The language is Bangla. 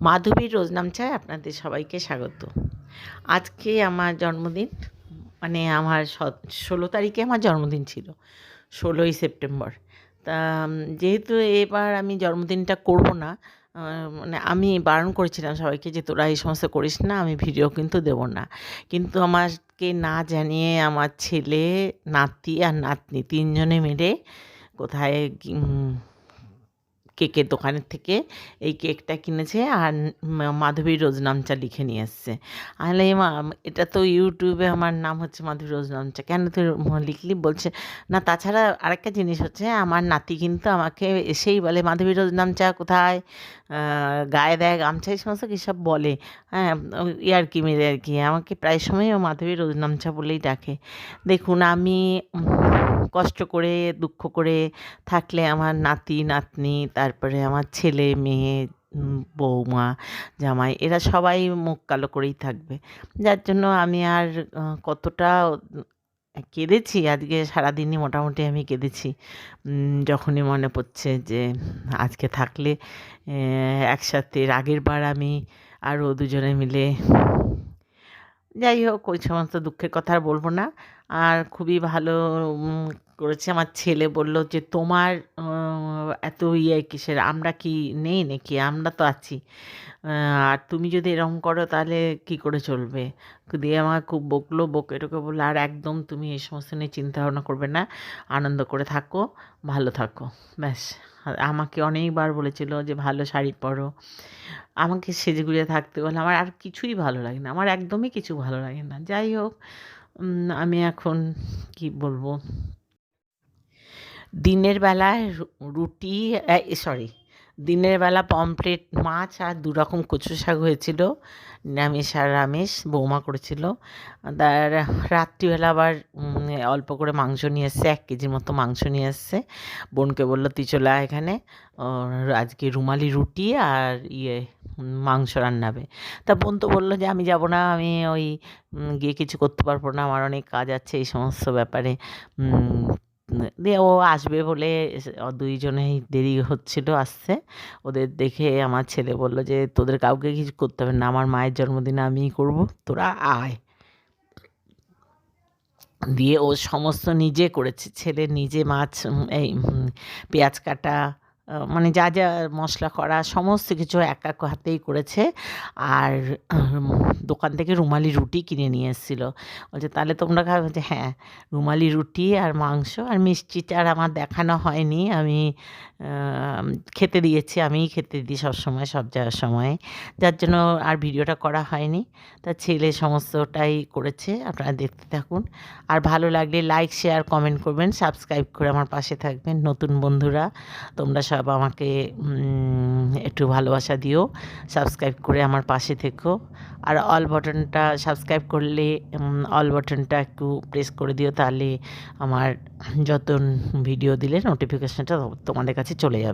মাধবীর রোজনাম চায় আপনাদের সবাইকে স্বাগত। আজকে আমার জন্মদিন মানে আমার ষোলো তারিখে আমার জন্মদিন ছিল, ষোলোই সেপ্টেম্বর। তা যেহেতু এবার আমি জন্মদিনটা করব না মানে আমি বারণ করেছিলাম সবাইকে যে তোরা এই সমস্ত করিস না, আমি ভিডিও কিন্তু দেব না। কিন্তু আমাকে না জানিয়ে আমার ছেলে, নাতি আর নাতনি তিনজনে মিলে কোথায় কেকের দোকানের থেকে এই কেকটা কিনেছে আর মাধবী রোজনামচা লিখে নিয়ে এসছে। আলে মা, এটা তো ইউটিউবে আমার নাম হচ্ছে মাধবী রোজনামচা। কেন তুই লিখলি? বলছে, না, তাছাড়া আরেকটা জিনিস হচ্ছে, আমার নাতি কিন্তু আমাকে এসেই বলে, মাধবী রোজনামচা কোথায়? গায়ে দেয় গামছা, এই সমস্ত কী সব বলে। হ্যাঁ ইয়ার কি মেরে আর কি? আমাকে প্রায় সময় ও মাধবী রোজনামচা বলেই ডাকে। দেখুন, আমি কষ্ট করে, দুঃখ করে থাকলে আমার নাতি, নাতনি, তারপরে আমার ছেলে, মেয়ে বৌমা, জামাই, এরা সবাই মুখ কালো করেই থাকবে। যার জন্য আমি আর কতটা কেঁদেছি, আজকে সারাদিনই মোটামুটি আমি কেঁদেছি। যখনই মনে পড়ছে যে আজকে থাকলে একসাথে আগের বার আমি আরও দুজনে মিলে যাই হোক, ওই সমস্ত দুঃখের কথা আর বলব না। আর খুবই ভালো করেছে। আমার ছেলে বলল যে, তোমার এত ইয়ে কিসের? আমরা কি নেই নাকি? আমরা তো আছি। আর তুমি যদি এরকম করো তাহলে কি করে চলবে? দিয়ে আমার খুব বকলো, বকে টকে বলল, আর একদম তুমি এই সমস্ত নিয়ে চিন্তা ভাবনা করবে না। আনন্দ করে থাকো, ভালো থাকো। ব্যাস। আমাকে অনেকবার বলেছিল যে, ভালো শাড়ি পরো। আমাকে সেজেগুজে থাকতে বলে আমার আর কিছুই ভালো লাগে না। আমার একদমই কিছু ভালো লাগে না। যাই হোক আমি এখন কি বলব? দিনের বেলায় রু- রুটি সরি দিনের বেলা পমফ্রেট মাছ আর দু রকম কচু শাক হয়েছিল, নিরামিষ আর আমিষ, বৌমা করেছিল। তার রাত্রিবেলা আবার অল্প করে মাংস নিয়ে এসছে, এক কেজির মতো মাংস নিয়ে এসছে। বোনকে বলল, তুই চলে এখানে আজকে রুমালি রুটি আর ইয়ে মাংস রান্নাবে। তা বোন তো বলল যে, আমি যাব না, আমি ওই গিয়ে কিছু করতে পারব না, আমার অনেক কাজ আছে এই সমস্ত ব্যাপারে। দিয়ে ও আসবে বলে দুইজনেই দেরি হচ্ছিল আসতে ওদের দেখে আমার ছেলে বলল যে, তোদের কাউকে কিছু করতে হবে না, আমার মায়ের জন্মদিন আমিই করব, তোরা আয়। দিয়ে ও সমস্ত নিজে করেছে, ছেলে নিজে মাছ, এই পেঁয়াজ কাটা মানে যা যা মশলা করা, সমস্ত কিছু এক এক হাতেই করেছে। আর দোকান থেকে রুমালি রুটি কিনে নিয়ে এসেছিল। বলছে, তাহলে তোমরা খাবে? হ্যাঁ রুমালি রুটি আর মাংস আর মিষ্টিটা আর আমার দেখানো হয়নি। আমি খেতে দিয়েছি, আমিই খেতে দিই সবসময়, সব যাওয়ার সময়। যার জন্য আর ভিডিওটা করা হয়নি। তার ছেলে সমস্তটাই করেছে, আপনারা দেখতে থাকুন। আর ভালো লাগলে লাইক শেয়ার কমেন্ট করবেন। সাবস্ক্রাইব করে আমার পাশে থাকবেন। নতুন বন্ধুরা, তোমরা সব আমাকে একটু ভালোবাসা দিও সাবস্ক্রাইব করে আমার পাশে থেকো। আর অল বাটনটা সাবস্ক্রাইব করলে অল বাটনটা একটু প্রেস করে দিও, তাহলে আমার যত ভিডিও দিলে নোটিফিকেশানটা তোমাদের কাছে চলে যাবে।